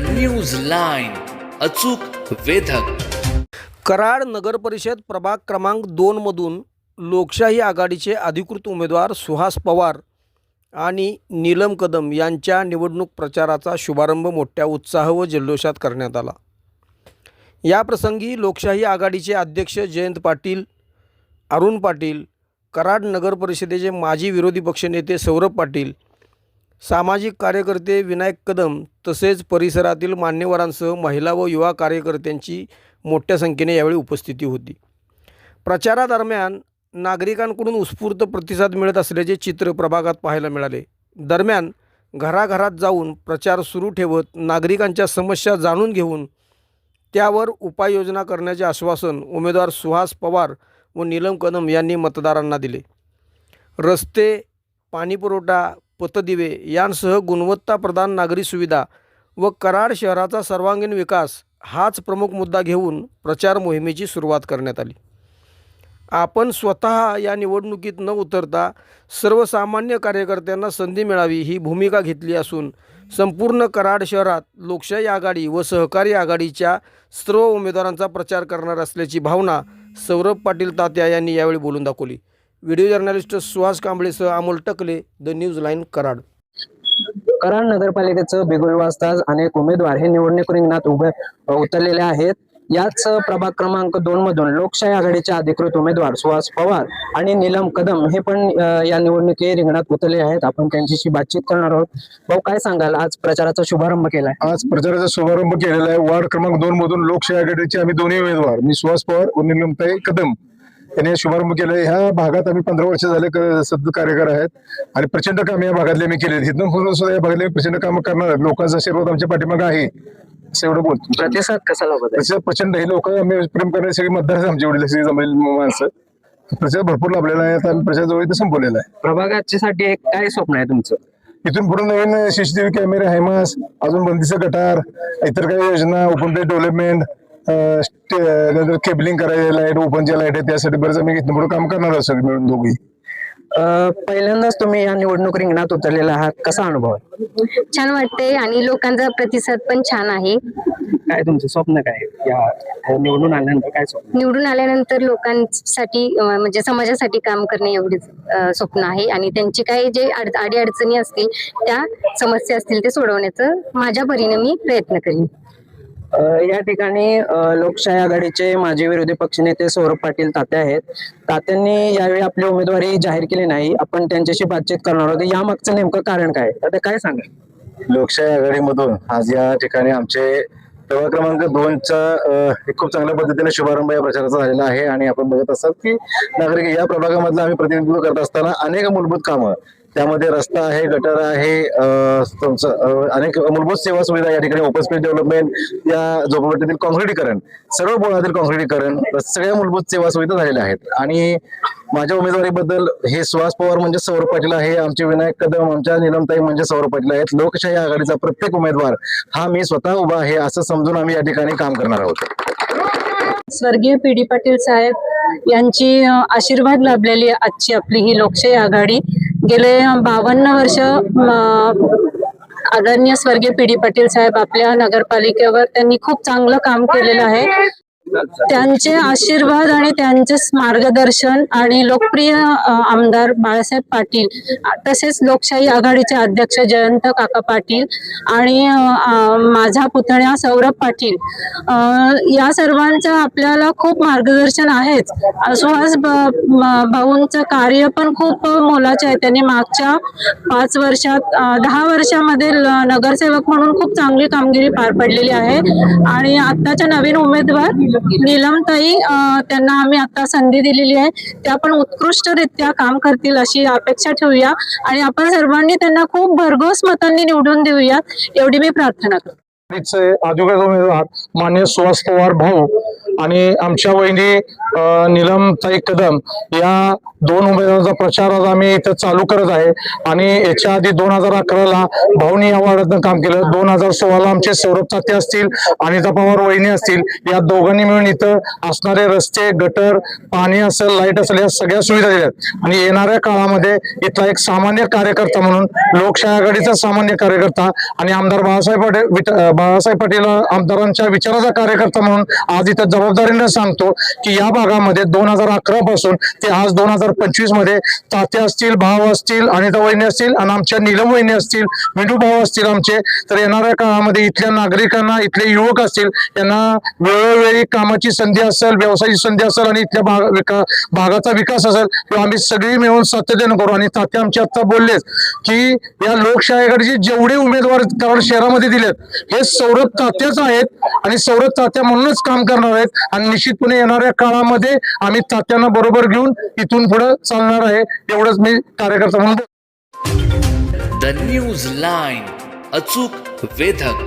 News line अचूक वेधक. कराड नगर परिषद प्रभाग क्रमांक दोनमधून लोकशाही आघाडीचे अधिकृत उमेदवार सुहास पवार आणि नीलम कदम यांच्या निवडणूक प्रचाराचा शुभारंभ मोठ्या उत्साह व जल्लोषात करण्यात आला. याप्रसंगी लोकशाही आघाडीचे अध्यक्ष जयंत पाटील अरुण पाटील कराड नगर परिषदेचे माजी विरोधी पक्षनेते सौरभ पाटील सामाजिक कार्यकर्ते विनायक कदम तसेच परिसरातील मान्यवरांसह महिला व युवा कार्यकर्त्यांची मोठ्या संख्येने यावेळी उपस्थिती होती. प्रचारादरम्यान नागरिकांकडून उत्स्फूर्त प्रतिसाद मिळत असल्याचे चित्र प्रभागात पाहायला मिळाले. दरम्यान घराघरात जाऊन प्रचार सुरू ठेवत नागरिकांच्या समस्या जाणून घेऊन त्यावर उपाययोजना करण्याचे आश्वासन उमेदवार सुहास पवार व नीलम कदम यांनी मतदारांना दिले. रस्ते पाणीपुरवठा पतदिवे यांसह गुणवत्ताप्रधान नागरी सुविधा व कराड शहराचा सर्वांगीण विकास हाच प्रमुख मुद्दा घेऊन प्रचार मोहिमेची सुरुवात करण्यात आली. आपण स्वतः या निवडणुकीत न उतरता सर्वसामान्य कार्यकर्त्यांना संधी मिळावी ही भूमिका घेतली असून संपूर्ण कराड शहरात लोकशाही आघाडी व सहकारी आघाडीच्या सर्व उमेदवारांचा प्रचार करणार असल्याची भावना सौरभ पाटील तात्या यांनी यावेळी बोलून दाखवली. Video journalist Suhas कांबळेसह Amol Takale the news line Karad. Karad नगरपालिकेचं बिगुल वाजता अनेक उमेदवार हे निवडणूक रिंगणात उभे उतरलेले आहेत. याच प्रभाग क्रमांक दोन मधून लोकशाही आघाडीचे अधिकृत उमेदवार सुहास पवार आणि नीलम कदम हे पण या निवडणुकी रिंगणात उतरले आहेत. आपण त्यांच्याशी बातचीत करणार आहोत. भाऊ काय सांगाल? आज प्रचाराचा शुभारंभ केलाय. आज प्रचाराचा शुभारंभ केलेला आहे. वार्ड क्रमांक दोन मधून लोकशाही आघाडीचे आम्ही दोन्ही उमेदवार मी सुहास पवार व निलमताई कदम. यांनी शुभारंभ केलाय. ह्या भागात आम्ही पंधरा वर्ष झाले सतत कार्यकर आहेत. आणि प्रचंड काम या भागातले मी केले पुढे सुद्धा या भागातले प्रचंड काम करणार आहेत. लोकांचा आशीर्वाद आमच्या पाठीमागे आहे. असं एवढं बोलतो. प्रतिसाद कसा प्रतिसाद प्रचंड हे लोक आम्ही प्रेम करणारे सगळे मतदार आमच्या वडील सगळे जमलेली माणसं. प्रतिसाद भरपूर लाभलेला आहे. आणि प्रचार जवळ इथं संपवलेला आहे. प्रभागासाठी एक काय स्वप्न आहे तुमचं? इथून पुढे नवीन सीसीटीव्ही कॅमेरे हायमास अजून बंदीचं गटार इतर काही योजना ओपन प्लेट डेव्हलपमेंट नंतर केबलिंग करायचे लाइट ओपनच्या लाइट आहे त्यासाठी बरेच आम्ही इथून पुढे काम करणार आहोत सगळे मिळून दोघी अ, पहिल्यांदाच तुम्ही या निवडणूक रिंगणात उतरलेला आहात. कसा अनुभव आहे? छान वाटते आणि लोकांचा प्रतिसाद पण छान आहे. काय तुमचं स्वप्न काय? आहे? या निवडून आल्यानंतर काय स्वप्न? निवडून आल्यानंतर लोकांसाठी अं, म्हणजे समाजासाठी काम करणे एवढेच अं, स्वप्न आहे. आणि त्यांची काही जे अड- अडीअडचणी असतील त्या समस्या असतील ते सोडवण्याचं माझ्या परीने मी प्रयत्न करीन. या ठिकाणी लोकशाही आघाडीचे माजी विरोधी पक्षनेते सौरभ पाटील ताते आहेत. तात्यांनी यावेळी आपली उमेदवारी जाहीर केली नाही. आपण त्यांच्याशी बातचीत करणार आहोत. यामागचं नेमकं कारण काय? तात्या काय सांगा? लोकशाही आघाडीमधून आज या ठिकाणी आमचे प्रभाग क्रमांक दोनचा खूप चांगल्या पद्धतीने शुभारंभ या प्रचाराचा झालेला आहे. आणि आपण बघत असाल की नागरिक या प्रभागामधलं आम्ही प्रतिनिधित्व करत असताना अनेक मूलभूत कामं त्यामध्ये रस्ता आहे गटर आहे तुमचं अनेक मूलभूत सेवा सुविधा या ठिकाणी ओपन स्पेस डेव्हलपमेंट या झोपडपट्टीतील कॉन्क्रिटीकरण सर्व बोळातील कॉन्क्रिटीकरण सगळ्या मूलभूत सेवा सुविधा झालेल्या आहेत. आणि माझ्या उमेदवारीबद्दल हे सुहास पवार म्हणजे सौरभ पाटील आहे आमचे विनायक कदम आमच्या निलमताई म्हणजे सौरभ पाटील आहेत. लोकशाही आघाडीचा प्रत्येक उमेदवार हा मी स्वतः उभा आहे असं समजून आम्ही या ठिकाणी काम करणार आहोत. स्वर्गीय पी डी पाटील साहेब यांची आशीर्वाद लाभलेली आजची आपली ही लोकशाही आघाडी. गेले बावन्न वर्ष आदरणीय स्वर्गीय पी डी पाटील साहेब आपल्या नगरपालिकेवर त्यांनी खूप चांगलं काम केलेलं आहे. त्यांचे आशीर्वाद आणि त्यांचे मार्गदर्शन आणि लोकप्रिय आमदार बाळासाहेब पाटील तसेच लोकशाही आघाडीचे अध्यक्ष जयंत काका पाटील आणि माझा पुतण्या सौरभ पाटील. या सर्वांचं आपल्याला खूप मार्गदर्शन आहेच. सुहास भाऊंचं कार्य पण खूप मोलाचे आहे. त्यांनी मागच्या पाच वर्षात दहा वर्षामध्ये नगरसेवक म्हणून खूप चांगली कामगिरी पार पडलेली आहे. आणि आत्ताच्या नवीन उमेदवार नीलमताई ताई त्यांना आम्ही आता संधी दिलेली आहे. त्या पण उत्कृष्टरित्या काम करतील अशी अपेक्षा ठेवूया. आणि आपण सर्वांनी त्यांना खूप भरघोस मतांनी निवडून देऊया एवढी मी प्रार्थना करतो. चे उमेदवार मान्य सुहास पवार भाऊ आणि आमच्या वहिनी निलमताई कदम या दोन उमेदवारांचा प्रचार आज आम्ही इथं चालू करत आहे. आणि याच्या आधी दोन हजार अकराला भाऊनी या वार्डातनं काम केलं. दोन हजार सोळाला आमचे सौरभ ताते असतील अनिता पवार वहिनी असतील. या दोघांनी मिळून इथं असणारे रस्ते गटर पाणी असेल लाइट असेल या सगळ्या सुविधा दिल्या. आणि येणाऱ्या काळामध्ये इथला एक सामान्य कार्यकर्ता म्हणून लोकशाही आघाडीचा सामान्य कार्यकर्ता आणि आमदार बाळासाहेब बाळासाहेब पाटील आमदारांच्या विचाराचा कार्यकर्ता म्हणून आज इथं जबाबदारीने सांगतो की या भागामध्ये दोन हजार अकरा पासून ते आज दोन हजार पंचवीसमध्ये तात्या असतील भाव असतील अनिता वहिनी असतील आणि आमच्या नीलम वहिनी असतील मिंडू भाऊ असतील आमचे तर येणाऱ्या काळामध्ये इथल्या नागरिकांना इथले युवक असतील यांना वेळोवेळी कामाची संधी असेल व्यवसायाची संधी असेल आणि इथल्या भाग विका भागाचा विकास असेल किंवा आम्ही सगळी मिळून सातत्यानं करू. आणि तात्या आमचे आता बोललेच की या लोकशाहीकडे जेवढे उमेदवार कराड शहरामध्ये दिलेत हे सौरभ तात्याच आहेत आणि सौरभ तात्या म्हणूनच काम करणार आहेत. आणि निश्चितपणे येणाऱ्या काळामध्ये आम्ही तात्यांना बरोबर घेऊन इथून पुढे चालणार आहे. एवढंच मी कार्यकर्ता म्हणून द न्यूज लाईन अचूक वेधक.